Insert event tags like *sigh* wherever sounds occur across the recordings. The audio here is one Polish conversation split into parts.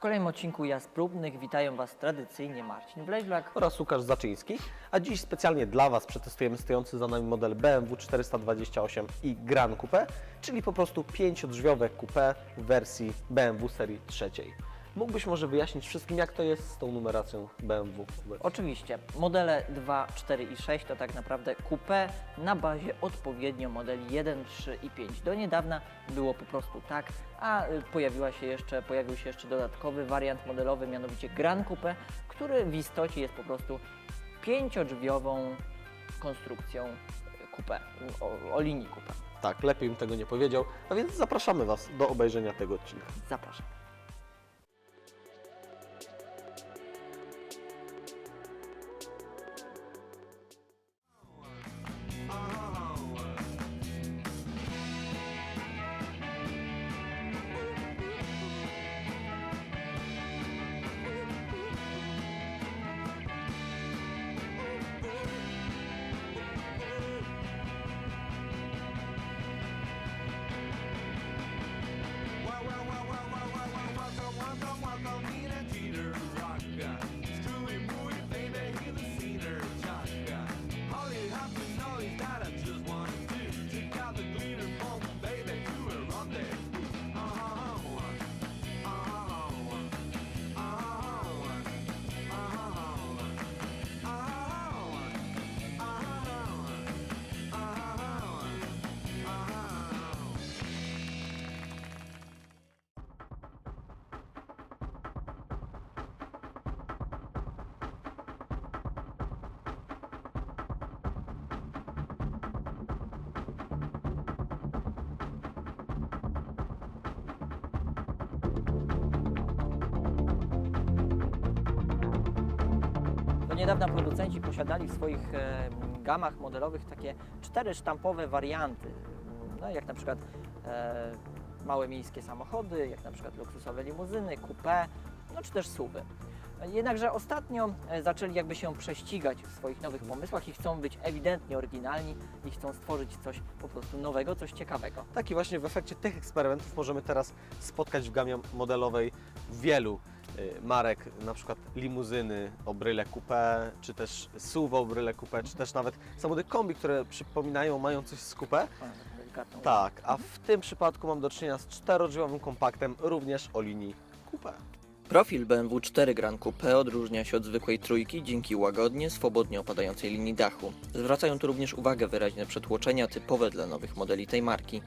kolejnym odcinku Jazd Próbnych witają Was tradycyjnie Marcin Wleźlak. oraz Łukasz Zaczyński, a dziś specjalnie dla Was przetestujemy stojący za nami model BMW 428 i Gran Coupe, czyli po prostu pięciodrzwiowe coupe w wersji BMW serii trzeciej. Mógłbyś może wyjaśnić wszystkim, jak to jest z tą numeracją BMW? Oczywiście, modele 2, 4 i 6 to tak naprawdę coupé na bazie odpowiednio modeli 1, 3 i 5. Do niedawna było po prostu tak, a y, pojawiła się jeszcze, pojawił się jeszcze dodatkowy wariant modelowy, mianowicie Gran Coupe, który w istocie jest po prostu pięciodrzwiową konstrukcją coupé, o, o linii coupé. Tak, lepiej bym tego nie powiedział, a więc zapraszamy Was do obejrzenia tego odcinka. Zapraszam. Niedawna producenci posiadali w swoich gamach modelowych takie cztery sztampowe warianty, no, jak na przykład e, małe miejskie samochody, jak na przykład luksusowe limuzyny, coupé, no czy też suwy. Jednakże ostatnio e, zaczęli jakby się prześcigać w swoich nowych pomysłach i chcą być ewidentnie oryginalni i chcą stworzyć coś po prostu nowego, coś ciekawego. Tak i właśnie w efekcie tych eksperymentów możemy teraz spotkać w gamie modelowej wielu marek, na przykład limuzyny o bryle coupé, czy też SUV o bryle coupé, czy też nawet samochody kombi, które przypominają, mają coś z coupé. Tak, a w tym przypadku mam do czynienia z czterodrzwiowym kompaktem, również o linii coupé. Profil BMW 4 Gran Coupe odróżnia się od zwykłej trójki dzięki łagodnie, swobodnie opadającej linii dachu. Zwracają tu również uwagę wyraźne przetłoczenia typowe dla nowych modeli tej marki.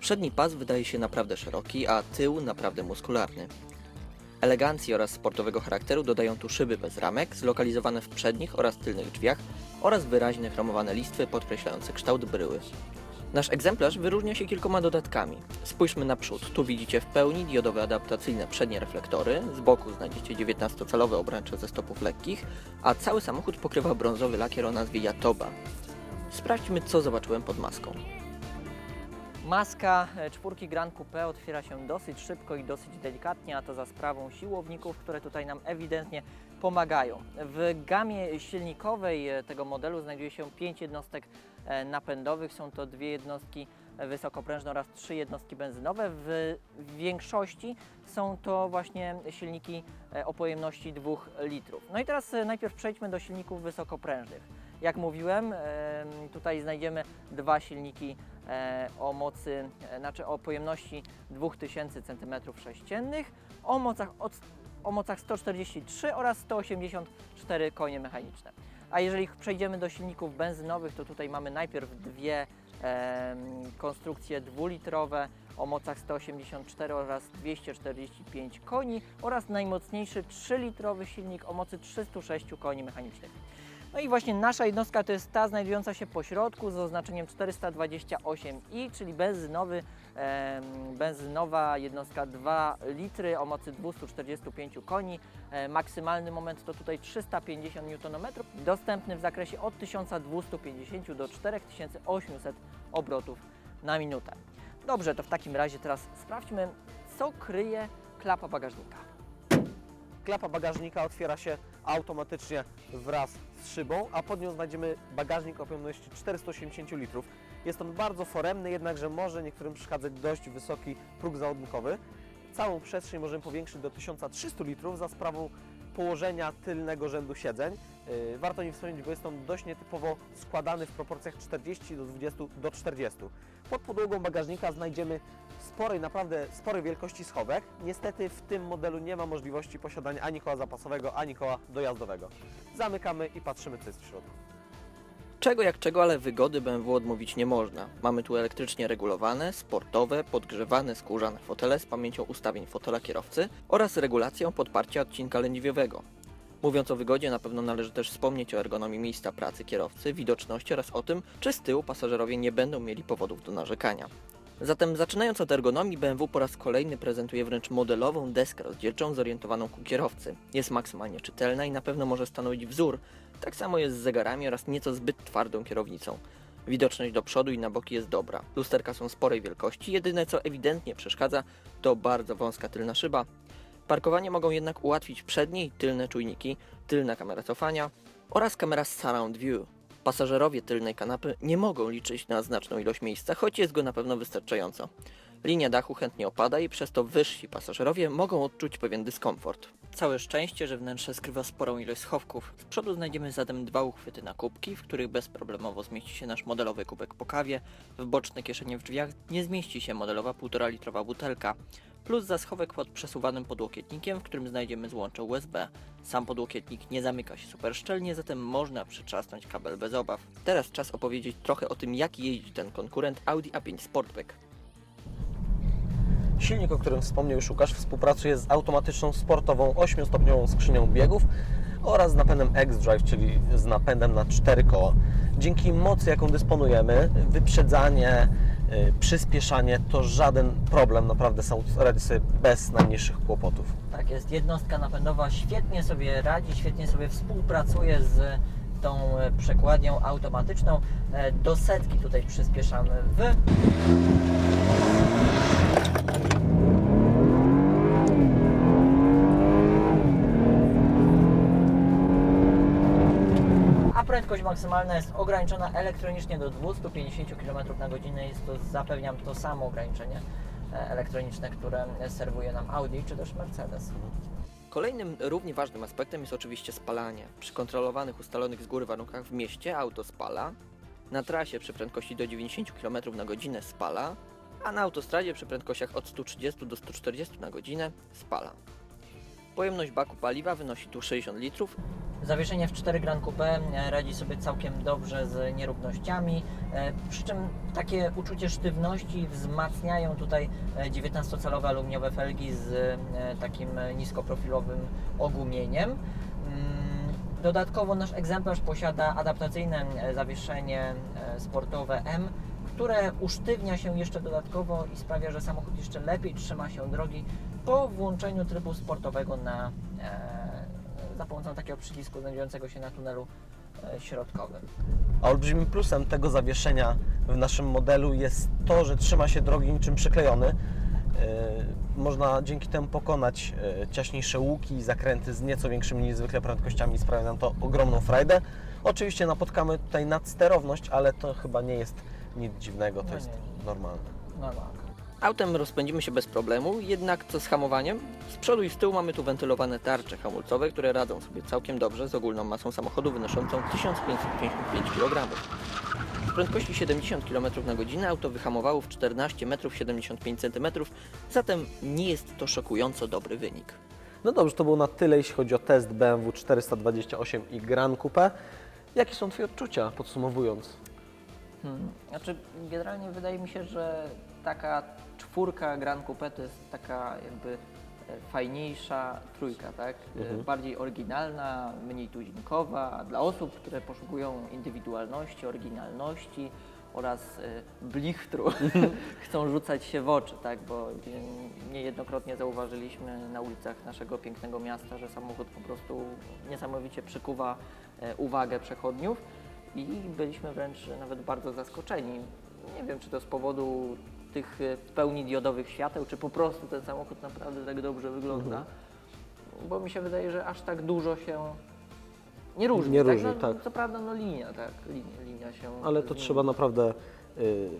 Przedni pas wydaje się naprawdę szeroki, a tył naprawdę muskularny. Elegancji oraz sportowego charakteru dodają tu szyby bez ramek, zlokalizowane w przednich oraz tylnych drzwiach oraz wyraźne chromowane listwy podkreślające kształt bryły. Nasz egzemplarz wyróżnia się kilkoma dodatkami. Spójrzmy na przód. Tu widzicie w pełni diodowe adaptacyjne przednie reflektory, z boku znajdziecie 19-calowe obręcze ze stopów lekkich, a cały samochód pokrywa brązowy lakier o nazwie Jatoba. Sprawdźmy, co zobaczyłem pod maską. Maska e, czwórki Grand Coupe otwiera się dosyć szybko i dosyć delikatnie, a to za sprawą siłowników, które tutaj nam ewidentnie pomagają. W gamie silnikowej e, tego modelu znajduje się 5 jednostek e, napędowych. Są to dwie jednostki wysokoprężne oraz trzy jednostki benzynowe. W większości są to właśnie silniki o pojemności 2 litrów. No i teraz najpierw przejdźmy do silników wysokoprężnych. Jak mówiłem, em, tutaj znajdziemy dwa silniki o mocy, e, znaczy o pojemności 2000 cm3, o mocach, o mocach 143 oraz 184 konie mechaniczne. A jeżeli przejdziemy do silników benzynowych, to tutaj mamy najpierw dwie em, konstrukcje dwulitrowe o mocach 184 oraz 245 koni oraz najmocniejszy 3-litrowy silnik o mocy 306 koni mechanicznych. No i właśnie nasza jednostka to jest ta znajdująca się po środku z oznaczeniem 428i, czyli benzynowy, em, benzynowa jednostka 2 litry o mocy 245 koni. E, maksymalny moment to tutaj 350 Nm, dostępny w zakresie od 1250 do 4800 obrotów na minutę. Dobrze, to w takim razie teraz sprawdźmy, co kryje klapa bagażnika. Klapa bagażnika otwiera się automatycznie wraz z szybą, a pod nią znajdziemy bagażnik o pojemności 480 litrów. Jest on bardzo foremny, jednakże może niektórym przeszkadzać dość wysoki próg załadunkowy. całą przestrzeń możemy powiększyć do 1300 litrów za sprawą położenia tylnego rzędu siedzeń. Yy, Warto nie wspomnieć, bo jest on dość nietypowo składany w proporcjach 40 do 20 do 40. Pod podłogą bagażnika znajdziemy sporej, naprawdę sporej wielkości schowek. Niestety w tym modelu nie ma możliwości posiadania ani koła zapasowego, ani koła dojazdowego. Zamykamy i patrzymy, co jest w środku. Czego jak czego, ale wygody BMW odmówić nie można. Mamy tu elektrycznie regulowane, sportowe, podgrzewane, skórzane fotele z pamięcią ustawień fotela kierowcy oraz regulacją podparcia odcinka lędźwiowego. Mówiąc o wygodzie, na pewno należy też wspomnieć o ergonomii miejsca pracy kierowcy, widoczności oraz o tym, czy z tyłu pasażerowie nie będą mieli powodów do narzekania. Zatem zaczynając od ergonomii, BMW po raz kolejny prezentuje wręcz modelową deskę rozdzielczą zorientowaną ku kierowcy. Jest maksymalnie czytelna i na pewno może stanowić wzór. Tak samo jest z zegarami oraz nieco zbyt twardą kierownicą. Widoczność do przodu i na boki jest dobra. Lusterka są sporej wielkości, jedyne co ewidentnie przeszkadza to bardzo wąska tylna szyba. Parkowanie mogą jednak ułatwić przednie i tylne czujniki, tylna kamera cofania oraz kamera Surround View. Pasażerowie tylnej kanapy nie mogą liczyć na znaczną ilość miejsca, choć jest go na pewno wystarczająco. Linia dachu chętnie opada i przez to wyżsi pasażerowie mogą odczuć pewien dyskomfort. Całe szczęście, że wnętrze skrywa sporą ilość schowków. Z przodu znajdziemy zatem dwa uchwyty na kubki, w których bezproblemowo zmieści się nasz modelowy kubek po kawie. W boczne kieszenie w drzwiach nie zmieści się modelowa 1,5 litrowa butelka. Plus za schowek pod przesuwanym podłokietnikiem, w którym znajdziemy złącze USB. Sam podłokietnik nie zamyka się super szczelnie, zatem można przytrzasnąć kabel bez obaw. Teraz czas opowiedzieć trochę o tym, jak jeździ ten konkurent Audi A5 Sportback. Silnik, o którym wspomniał już współpracuje z automatyczną sportową 8-stopniową skrzynią biegów oraz z napędem X-Drive, czyli z napędem na 4 koła. Dzięki mocy, jaką dysponujemy, wyprzedzanie, przyspieszanie to żaden problem. Naprawdę samochód radzi sobie bez najmniejszych kłopotów. Tak jest, jednostka napędowa świetnie sobie radzi, świetnie sobie współpracuje z tą e, przekładnią automatyczną. E, Do setki tutaj przyspieszamy w prędkość maksymalna jest ograniczona elektronicznie do 250 km na godzinę. Jest to, zapewniam, to samo ograniczenie e, elektroniczne, które serwuje nam Audi czy też Mercedes. Kolejnym równie ważnym aspektem jest oczywiście spalanie. Przy kontrolowanych, ustalonych z góry warunkach w mieście auto spala, na trasie przy prędkości do 90 km na godzinę spala, a na autostradzie przy prędkościach od 130 do 140 na godzinę spala. Pojemność baku paliwa wynosi tu 60 litrów. Zawieszenie w 4 Gran Coupe e, radzi sobie całkiem dobrze z nierównościami, e, przy czym takie uczucie sztywności wzmacniają tutaj e, 19-calowe aluminiowe felgi z e, takim e, niskoprofilowym ogumieniem. Mm, Dodatkowo nasz egzemplarz posiada adaptacyjne e, zawieszenie e, sportowe M, które usztywnia się jeszcze dodatkowo i sprawia, że samochód jeszcze lepiej trzyma się drogi po włączeniu trybu sportowego na, e, za pomocą takiego przycisku znajdującego się na tunelu e, środkowym. A olbrzymim plusem tego zawieszenia w naszym modelu jest to, że trzyma się drogi niczym przyklejony. Yy, Można dzięki temu pokonać yy, ciaśniejsze łuki i zakręty z nieco większymi niż zwykle prędkościami. Sprawia nam to ogromną frajdę. Oczywiście napotkamy tutaj nadsterowność, ale to chyba nie jest nic dziwnego, to No jest nie. normalne. No tak. Autem rozpędzimy się bez problemu, jednak co z hamowaniem? Z przodu i z tyłu mamy tu wentylowane tarcze hamulcowe, które radzą sobie całkiem dobrze z ogólną masą samochodu wynoszącą 1555 kg. Z prędkości 70 km na godzinę auto wyhamowało w 14 metrów 75 cm, zatem nie jest to szokująco dobry wynik. No dobrze, to było na tyle, jeśli chodzi o test BMW 428 i Gran Coupe. Jakie są Twoje odczucia, podsumowując? Hmm. Znaczy, generalnie wydaje mi się, że taka czwórka Grand Coupe to jest taka jakby e, fajniejsza trójka, tak? E, Mhm. Bardziej oryginalna, mniej tuzinkowa, dla osób, które poszukują indywidualności, oryginalności oraz e, blichtru, *laughs* chcą rzucać się w oczy, tak? Bo niejednokrotnie zauważyliśmy na ulicach naszego pięknego miasta, że samochód po prostu niesamowicie przykuwa uwagę przechodniów i byliśmy wręcz nawet bardzo zaskoczeni. Nie wiem, czy to z powodu tych e, pełni diodowych świateł, czy po prostu ten samochód naprawdę tak dobrze wygląda. Mhm. Bo mi się wydaje, że aż tak dużo się nie różni. Nie tak? różni, no, tak. Co prawda, no linia, tak, linia, linia się. Ale to zmieni. trzeba naprawdę y,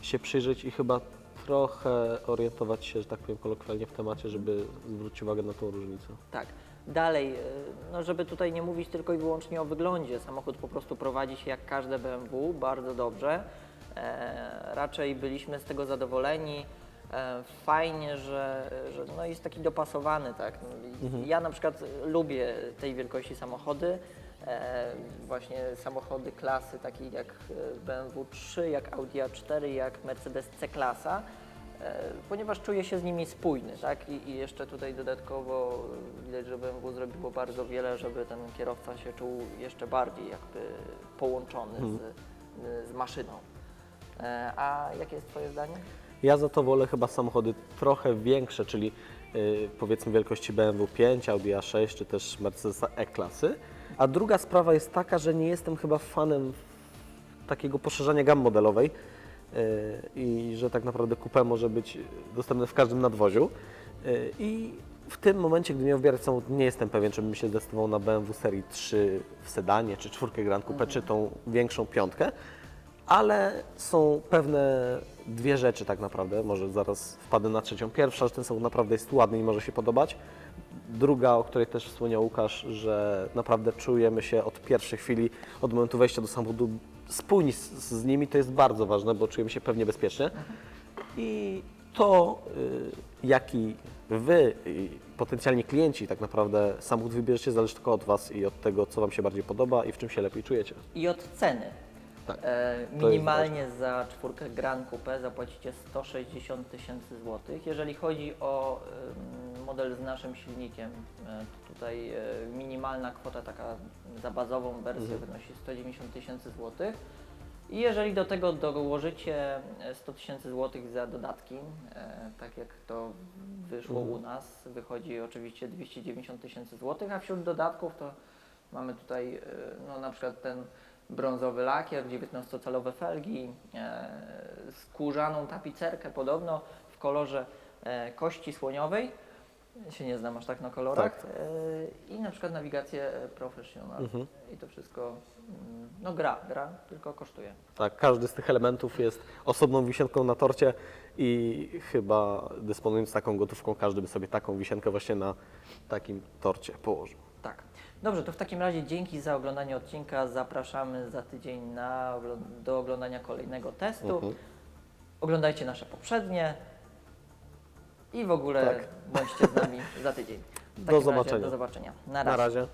się przyjrzeć i chyba trochę orientować się, że tak powiem kolokwialnie w temacie, żeby zwrócić uwagę na tą różnicę. Tak. Dalej, e, no żeby tutaj nie mówić tylko i wyłącznie o wyglądzie, samochód po prostu prowadzi się jak każde BMW, bardzo dobrze. E, raczej byliśmy z tego zadowoleni. E, fajnie, że, że no jest taki dopasowany, tak. No i Ja na przykład lubię tej wielkości samochody. E, właśnie samochody klasy takich jak BMW 3, jak Audi A4, jak Mercedes C-klasa. Ponieważ czuję się z nimi spójny, tak? I, I jeszcze tutaj dodatkowo widać, że BMW zrobiło bardzo wiele, żeby ten kierowca się czuł jeszcze bardziej jakby połączony z, z maszyną. E, A jakie jest Twoje zdanie? Ja za to wolę chyba samochody trochę większe, czyli y, powiedzmy wielkości BMW 5, Audi A6 czy też Mercedesa E-klasy. A druga sprawa jest taka, że nie jestem chyba fanem takiego poszerzania gam modelowej y, i że tak naprawdę coupe może być dostępne w każdym nadwoziu. Y, I w tym momencie, gdy miał wybierać samochód, nie jestem pewien, czy bym się zdecydował na BMW serii 3 w sedanie, czy czwórkę Grand Coupe, czy tą większą piątkę. Ale są pewne dwie rzeczy tak naprawdę, może zaraz wpadę na trzecią. Pierwsza, że ten samochód naprawdę jest ładny i może się podobać. Druga, o której też wspomniał Łukasz, że naprawdę czujemy się od pierwszej chwili, od momentu wejścia do samochodu spójni z, z nimi, to jest bardzo ważne, bo czujemy się pewnie bezpiecznie. I to, y, jaki Wy, potencjalni klienci, tak naprawdę samochód wybierzecie, zależy tylko od Was i od tego, co Wam się bardziej podoba i w czym się lepiej czujecie. I od ceny. Tak. E, minimalnie za czwórkę Grand Coupe zapłacicie 160 tysięcy złotych. Jeżeli chodzi o model z naszym silnikiem, e, to tutaj e, minimalna kwota taka za bazową wersję wynosi 190 tysięcy złotych. I jeżeli do tego dołożycie e, 100 tysięcy złotych za dodatki, e, tak jak to wyszło u nas, wychodzi oczywiście 290 tysięcy złotych, a wśród dodatków to mamy tutaj e, no, na przykład ten brązowy lakier, 19-calowe felgi, e, skórzaną tapicerkę podobno w kolorze e, kości słoniowej. Się nie znam aż tak na kolorach. Tak. E, I na przykład nawigację professional. Mhm. I to wszystko, mm, no gra, gra, tylko kosztuje. Tak, każdy z tych elementów jest osobną wisienką na torcie i chyba dysponując taką gotówką, każdy by sobie taką wisienkę właśnie na takim torcie położył. Tak. Dobrze, to w takim razie dzięki za oglądanie odcinka. Zapraszamy za tydzień na, do oglądania kolejnego testu. Mhm. Oglądajcie nasze poprzednie i w ogóle Tak. bądźcie z nami za tydzień. W Do takim razie zobaczenia. Do zobaczenia. Na Na razie. razie.